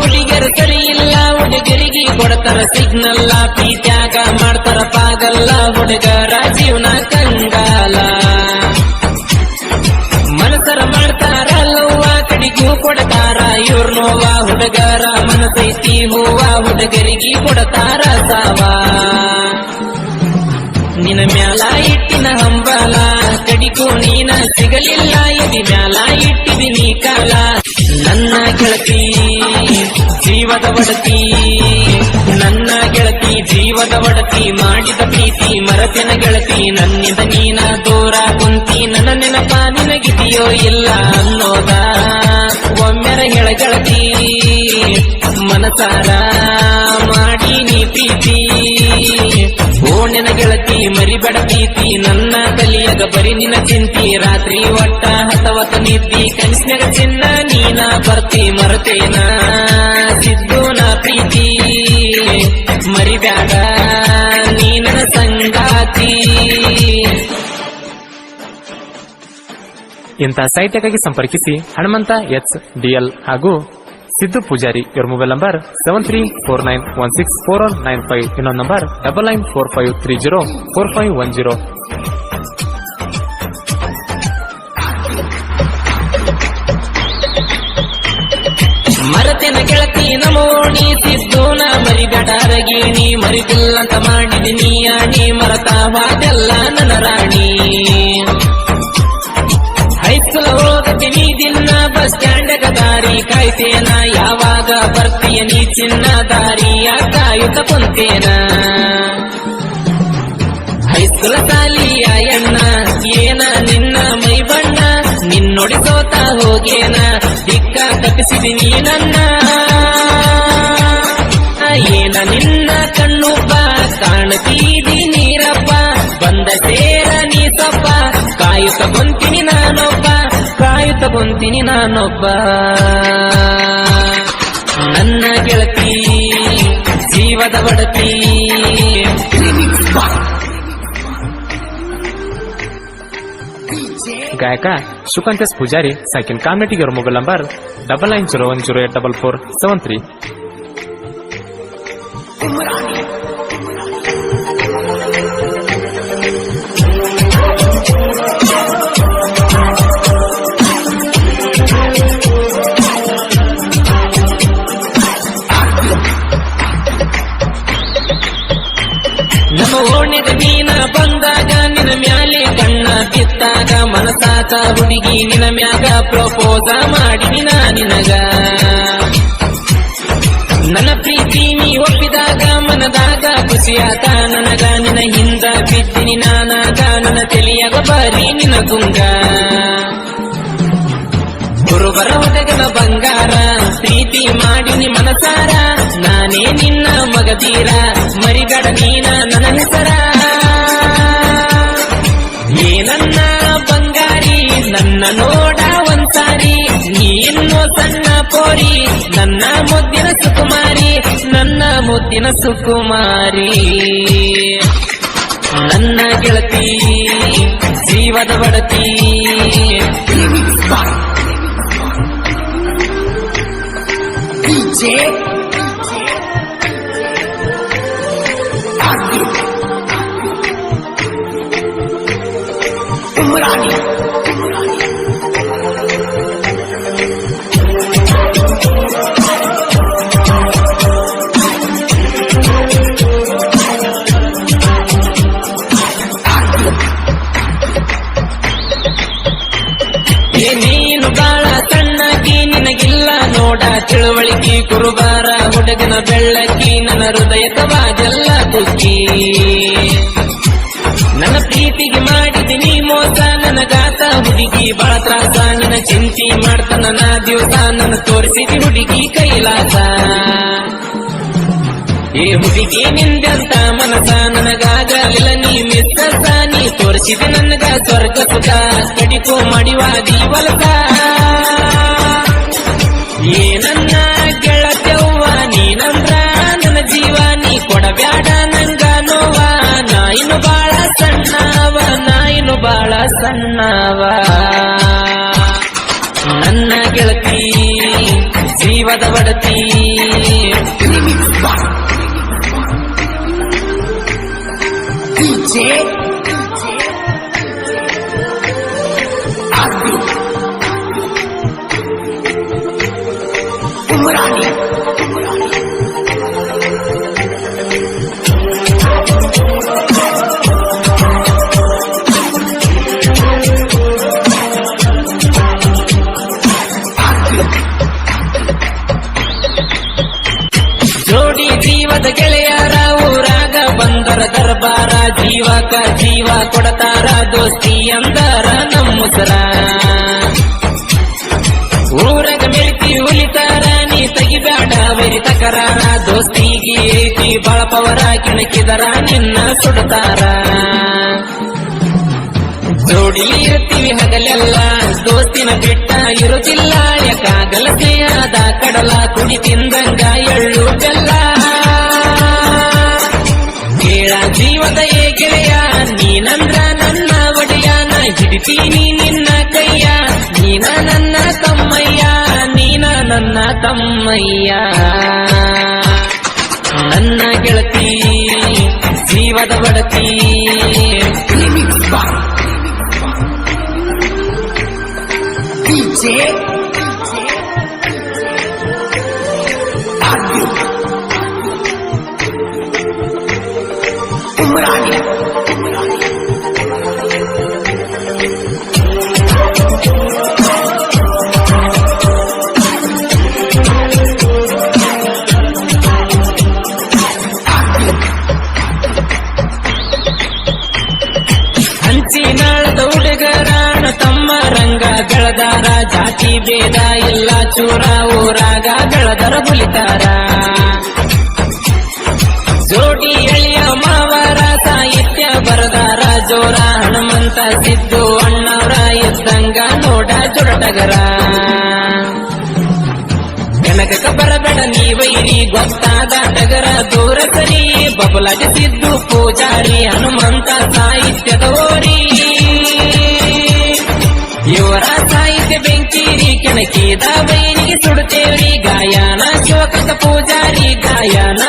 ಹುಡುಗಿಯರು ಸರಿ ಇಲ್ಲ, ಹುಡುಗರಿಗೆ ಕೊಡ್ತಾರ ಸಿಗ್ನಲ್ಲ ತ್ಯಾಗ ಮಾಡ್ತಾರ ಪಾಗಲ್ಲ ಹುಡುಗರ ಜೀವನ ಕಂಗಾಲ. ಮನಸರ ಮಾಡ್ತಾರ ಲವ್ವ, ಕಡಿಗೂ ಕೊಡ್ತಾರ ಇವ್ರ ನೋವ, ಹುಡುಗರ ಮನಸೈತಿ ಹೂವ, ಹುಡುಗರಿಗೆ ಕೊಡ್ತಾರ ಸಾವ. ನಿನ ಮ್ಯಾಲ ಇಟ್ಟಿನ ಹಂಬಲ, ಕಡಿಗೂ ನೀನ ಸಿಗಲಿಲ್ಲ ಇದಿ ಮ್ಯಾಲ ಇಟ್ಟಿದಿ ನೀ ಕಾಲ. ನನ್ನ ಜೀವದ ಒಡತಿ, ನನ್ನ ಗೆಳತಿ, ಜೀವದ ಒಡತಿ, ಮಾಡಿದ ಪ್ರೀತಿ, ಮರತಿನ ಗೆಳತಿ, ನನ್ನಿಂದ ನೀನ ದೂರ ಕುಂತಿ, ನನ್ನ ನೆನಪ ನಿನಗಿದೆಯೋ ಇಲ್ಲ ಅನ್ನೋದ? ಒಮ್ಮೆರ ಹೇಳ ಗೆಳತಿ, ಮನಸಾರ ಮಾಡಿ ನೀ ಪ್ರೀತಿ. ಓಣಿನ ಗೆಳತಿ, ಮರಿಬೇಡ ಪ್ರೀತಿ, ನನ್ನ ತಲಿಯಾಗ ಬರಿ ನಿನ್ನ ಚಿಂತಿ, ರಾತ್ರಿ ಒಟ್ಟ ಹತವತ ನಿದ್ದಿ ಕನಸಿನ ಚಿನ್ನ ನೀನ ಬರ್ತಿ ಮರತೇನ? ಇಂತಹ ಸಾಹಿತ್ಯಕ್ಕಾಗಿ ಸಂಪರ್ಕಿಸಿ ಹನುಮಂತ ಎಚ್ ಡಿಎಲ್ ಹಾಗೂ ಸಿದ್ದು ಪೂಜಾರಿ. ಇವರ mobile number seven three four nine one six four one nine five ಇನ್ನೊಂದು number double nine four five three zero four five one zero ಮರತೆನ ಗೆಳತಿ ನಮೋಣಿ ಸಿದ್ದು ನಾ ಮರಿಬೇಡ ಅರಗೇಣಿ ಮರಿದಿಲ್ಲಂತ ಮಾಡಿದಿ ನೀ ಮರತಾವಾದೆಲ್ಲ ನನ್ನ ರಾಣಿ. ಕಾಯ್ತೇನ ಯಾವಾಗ ಬರ್ತೀಯ ನೀ ಚಿನ್ನ ದಾರಿಯ ಕಾಯುತ್ತ ಕುಂತೇನ? ಹೈಸ್ಕೂಲ ಸಾಲಿಯ ಎಣ್ಣ ಏನ ನಿನ್ನ ಮೈ ಬಣ್ಣ ನಿನ್ನೊಡಿ ಸೋತ ಹೋಗೇನ, ದಿಕ್ಕ ತಪ್ಪಿಸಿದಿ ನೀ ನನ್ನ? ಏನ ನಿನ್ನ ಕಣ್ಣುಬ್ಬ ಕಾಣತೀದಿ ನೀರಪ್ಪ, ಬಂದ ಸೇರ ನೀ ಸಪ್ಪ, ಕಾಯುತ್ತ ಕುಂತೀನಿ ಕಾಯುತ್ತ ಕುಂತೀನಿ ನಾನೊಬ್ಬ. ನನ್ನ ಗೆಳತಿ, ಜೀವದ ಬಡತಿ. ಗಾಯಕ ಸುಕಂತಸ್ ಪೂಜಾರಿ ಸೈಕಿನ್ ಕಾಮೆಟಿಗೆ mobile number double nine zero one zero eight double four seven three ಮೀನ ನೀನ ಬಂದಾಗ ನಿನ್ನ ಮ್ಯಾಲೆ ಕಣ್ಣ ಬಿತ್ತಾಗ ಮನಸಾತ ಹುಡುಗಿ, ನಿನ್ನ ಮ್ಯಾಗ ಪ್ರಪೋಸ ಮಾಡಿ ನಾ ನಿನಗ. ನನ್ನ ಪ್ರೀತಿ ನೀ ಒಪ್ಪಿದಾಗ ಮನದಾಗ ಖುಷಿಯಾತ ನನಗ ನಿನ್ನ ಹಿಂದ ಬಿದ್ದಿನಿ ನಾನಾಗ, ನನ್ನ ತಿಳಿಯಾಗ ಬರೀ ನಿನ್ನ ತುಂಗ. ಗುರುಬರ ಒದಗನ ಬಂಗಾರ, ಪ್ರೀತಿ ಮಾಡಿನಿ ಮನಸಾರ, ನಾನೇ ನಿನ್ನ ಮಗದೀರ ಮರಿಗಡ ನೀನ ನನ್ನ ಮುದ್ದಿನ ಸುಕುಮಾರಿ ನನ್ನ ಮುದ್ದಿನ ಸುಕುಮಾರಿ. ನನ್ನ ಗೆಳತಿ ಜೀವದ ಬಡತಿ. ಏ ತಿಳುವಳಿಕೆ ಕುರುಬಾರ, ಹುಡುಗನ ಬೆಳ್ಳಕ್ಕಿ, ನನ್ನ ಹೃದಯ ತವಾಗೆಲ್ಲ ಕುಕ್ಕಿ ನನ್ನ ಪ್ರೀತಿಗೆ ಮಾಡಿದಿನಿ ಮೋಸ ನನಗಾತ ಹುಡುಗಿ ಬಾಳ ನಿನ್ನ ಚಿಂತಿ ಮಾಡ್ತಾನ ನನ್ನ ದಿವಸ, ನನ್ನ ತೋರಿಸಿದಿ ಹುಡುಗಿ ಕೈಲಾಸ. ಏ ಹುಡುಗಿ ನಿಂದಂತ ಮನಸ, ನನಗಾಗಲಿಲ್ಲ ನೀ ಮಿಸ್ಸ ನೀ ತೋರಿಸಿದೆ ನನಗ ಸ್ವರ್ಗ ಸುಖ, ಕಡಿಕೋ ಮಾಡಿವ ವಲಸ ಬಾಳ ಸಣ್ಣವ. ನನ್ನ ಗೆಳತಿ ಜೀವದ ಬಡತಿ. DJ ಜೀವಕ ಜೀವ ಕೊಡತಾರ ದೋಸ್ತಿ ಅಂದರ ನಮ್ಮುಸರ ಊರಾಗ ಮೆಲ್ತಿ ಉಲಿತಾರ, ನೀ ತೆಗಿಬೇಡ ಬರಿತ ತಕರಾರ. ದೋಸ್ತಿಗೆ ಐತಿ ಬಳಪವರ ಕಿಣಕಿದರ, ನಿನ್ನ ಸುಡತಾರ. ಜೋಡಿ ಇರ್ತೀವಿ ಹಗಲೆಲ್ಲ ದೋಸ್ತಿನ ಬಿಟ್ಟ ಇರುತ್ತಿಲ್ಲ ಯಾಕಾಗಲಸೆಯಾದ ಕಡಲ ಕುಡಿ ತಿಂದಂಗ ನಾ ಹಿಡಿತೀನಿ ನಿನ್ನ ಕೈಯ, ನೀನ ನನ್ನ ತಮ್ಮಯ್ಯ, ನೀನ ನನ್ನ ತಮ್ಮಯ್ಯ. ನನ್ನ ಗೆಳತಿ, ಜೀವದ ಬಡತಿ. ಹಂಚಿನಾಳದ ಜಾತಿ ಭೇದ ಇಲ್ಲ ಚೂರ ಊರಾಗ ಬೆಳೆದರ ಬುಲಿತಾರ ಜೋಡಿ ಎಳೆಯ ಮಾವರ ಸಾಹಿತ್ಯ ಬರದಾರ, ಜೋರ ಹನುಮಂತ ಸಿದ್ದು ಅಣ್ಣವರ ಇದ್ದಂಗ ನೋಡ ಜೊಡಟಗರ. ಕನಕಕ ಬರಬೇಡ ನೀ ವೈರಿ ಗೊತ್ತಾದ ನಗರ ದೂರ ಸರಿ ಬಬಲಾಟ ಸಿದ್ದು ಪೂಜಾರಿ ಹನುಮಂತ ಸಾಹಿತ್ಯದ ಬೆಂಕಿರಿ ಕೆಣಕಿದ ಬೈನಿಗೆ ಸುಡುತ್ತೇವ್ರಿ ಗಾಯನ ಶಿವಕಕ ಪೂಜಾರಿ ಗಾಯನ